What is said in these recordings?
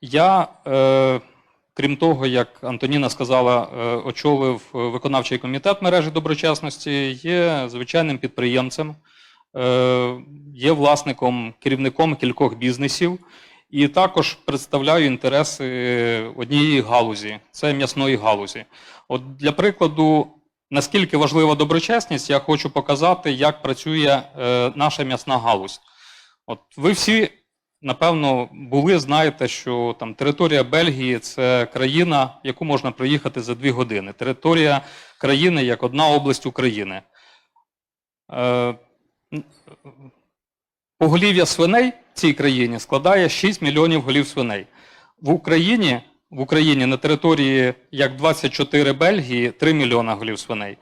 Я, е, крім того, як Антоніна сказала, е, очолив е, виконавчий комітет мережі доброчесності, є звичайним підприємцем, є власником, керівником кількох бізнесів і також представляю інтереси однієї галузі це м'ясної галузі. От для прикладу, наскільки важлива доброчесність, я хочу показати, як працює наша м'ясна галузь. От ви всі, напевно, були, знаєте, що там територія Бельгії це країна, яку можна проїхати за дві години. Територія країни як одна область України. Е, Поголів'я свиней в цій країні складає 6 мільйонів голів свиней. В Україні, в Україні на території як 24 Бельгії 3 мільйона голів свиней.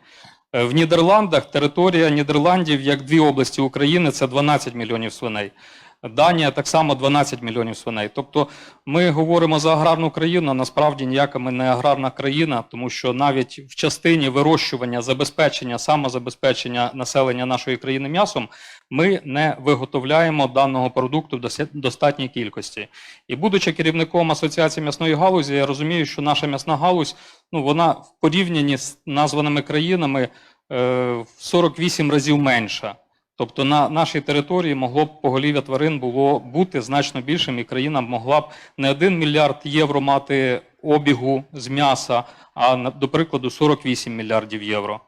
Е, В Нідерландах територія Нідерландів як дві області України це 12 мільйонів свиней. Данія так само 12 мільйонів свиней. Тобто ми говоримо за аграрну країну, а насправді ніяка ми не аграрна країна, тому що навіть в частині вирощування, забезпечення, самозабезпечення населення нашої країни м'ясом ми не виготовляємо даного продукту в достатній кількості. І будучи керівником Асоціації м'ясної галузі, я розумію, що наша м'ясна галузь, ну вона в порівнянні з названими країнами е, в 48 разів менша. Тобто на нашій території могло б поголів'я тварин було бути значно більшим, і країна могла б не 1 мільярд євро мати обігу з м'яса, а до прикладу 48 мільярдів євро.